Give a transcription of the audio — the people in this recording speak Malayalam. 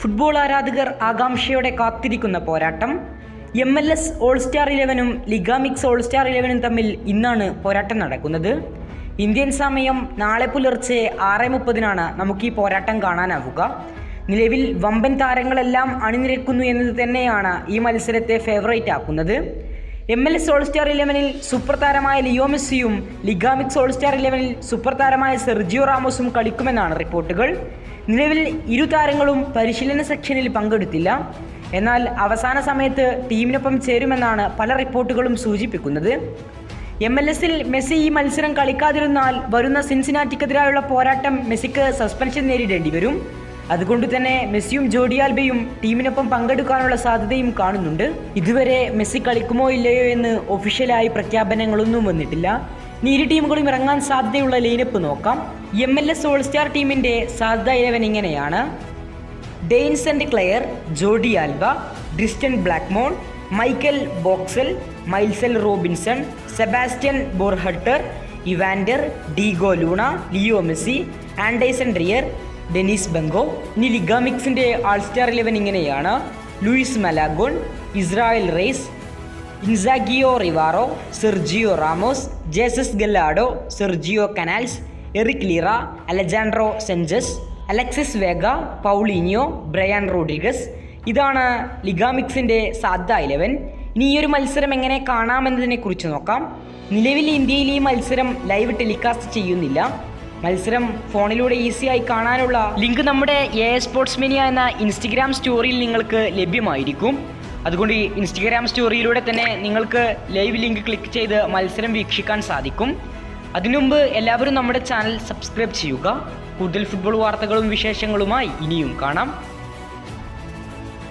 ഫുട്ബോൾ ആരാധകർ ആകാംക്ഷയോടെ കാത്തിരിക്കുന്ന പോരാട്ടം. M L S all star ഇലവനും ലിഗാമിക്സ് all star ഇലവനും തമ്മിൽ ഇന്നാണ് പോരാട്ടം നടക്കുന്നത്. ഇന്ത്യൻ സമയം നാളെ പുലർച്ചെ ആറ് മുപ്പതിനാണ് നമുക്ക് ഈ പോരാട്ടം കാണാനാവുക. നിലവിൽ വമ്പൻ താരങ്ങളെല്ലാം അണിനിരക്കുന്നു എന്നത് തന്നെയാണ് ഈ മത്സരത്തെ ഫേവറേറ്റ് ആക്കുന്നത്. എം എൽ എസ് ഓൾസ്റ്റാർ ഇലവനിൽ സൂപ്പർ താരമായ ലിയോ മെസ്സിയും ലിഗാമിക്സ് സോൾസ്റ്റാർ സ്റ്റാർ ഇലവനിൽ സൂപ്പർ താരമായ സെർജിയോ റാമോസും കളിക്കുമെന്നാണ് റിപ്പോർട്ടുകൾ. നിലവിൽ ഇരു താരങ്ങളും പരിശീലന സെക്ഷനിൽ പങ്കെടുത്തില്ല. എന്നാൽ അവസാന സമയത്ത് ടീമിനൊപ്പം ചേരുമെന്നാണ് പല റിപ്പോർട്ടുകളും സൂചിപ്പിക്കുന്നത്. എം എൽ എസിൽ മെസ്സി ഈ മത്സരം കളിക്കാതിരുന്നാൽ വരുന്ന സിൻസിനാറ്റിക്കെതിരായുള്ള പോരാട്ടം മെസ്സിക്ക് സസ്പെൻഷൻ നേരിടേണ്ടി വരും. അതുകൊണ്ട് തന്നെ മെസ്സിയും ജോഡിയാൽബയും ടീമിനൊപ്പം പങ്കെടുക്കാനുള്ള സാധ്യതയും കാണുന്നുണ്ട്. ഇതുവരെ മെസ്സി കളിക്കുമോ ഇല്ലയോ എന്ന് ഒഫീഷ്യലായി പ്രഖ്യാപനങ്ങളൊന്നും വന്നിട്ടില്ല. ഇനി ഇരു ടീമുകളും ഇറങ്ങാൻ സാധ്യതയുള്ള ലൈനപ്പ് നോക്കാം. M L S all star ടീമിന്റെ സാധ്യത ഇലവൻ ഇങ്ങനെയാണ്. Dayne and Clair Jordi Alba Tristan Blackmon Michael Boxall Miles Robinson Sebastian Berhalter Evander Diego Luna Leo Messi Anderson rear Denis Bouanga ഇനി ലിഗാമിക്സിന്റെ ആൾ സ്റ്റാർ ഇലവൻ ഇങ്ങനെയാണ്. Luis Malagon Israel Reyes ഇൻസാഗിയോ Rivero Sergio Ramos Jesus Gallardo Sergio Canales Erik Lira Alejandro Zendejas Alexis Vega Paulinho Brian Rodriguez. ഇതാണ് ലിഗാമിക്സിന്റെ സാധ്യത ഇലവൻ ഇനി ഈ ഒരു മത്സരം എങ്ങനെ കാണാമെന്നതിനെക്കുറിച്ച് നോക്കാം. നിലവിൽ ഇന്ത്യയിൽ ഈ മത്സരം ലൈവ് ടെലികാസ്റ്റ് ചെയ്യുന്നില്ല. മത്സരം ഫോണിലൂടെ ഈസിയായി കാണാനുള്ള ലിങ്ക് നമ്മുടെ എ സ്പോർട്സ് മിനിയ എന്ന ഇൻസ്റ്റഗ്രാം സ്റ്റോറിയിൽ നിങ്ങൾക്ക് ലഭ്യമായിരിക്കും. അതുകൊണ്ട് ഈ ഇൻസ്റ്റഗ്രാം സ്റ്റോറിയിലൂടെ തന്നെ നിങ്ങൾക്ക് ലൈവ് ലിങ്ക് ക്ലിക്ക് ചെയ്ത് മത്സരം വീക്ഷിക്കാൻ സാധിക്കും. അതിനുമുമ്പ് എല്ലാവരും നമ്മുടെ ചാനൽ സബ്സ്ക്രൈബ് ചെയ്യുക. കൂടുതൽ ഫുട്ബോൾ വാർത്തകളും വിശേഷങ്ങളുമായി ഇനിയും കാണാം.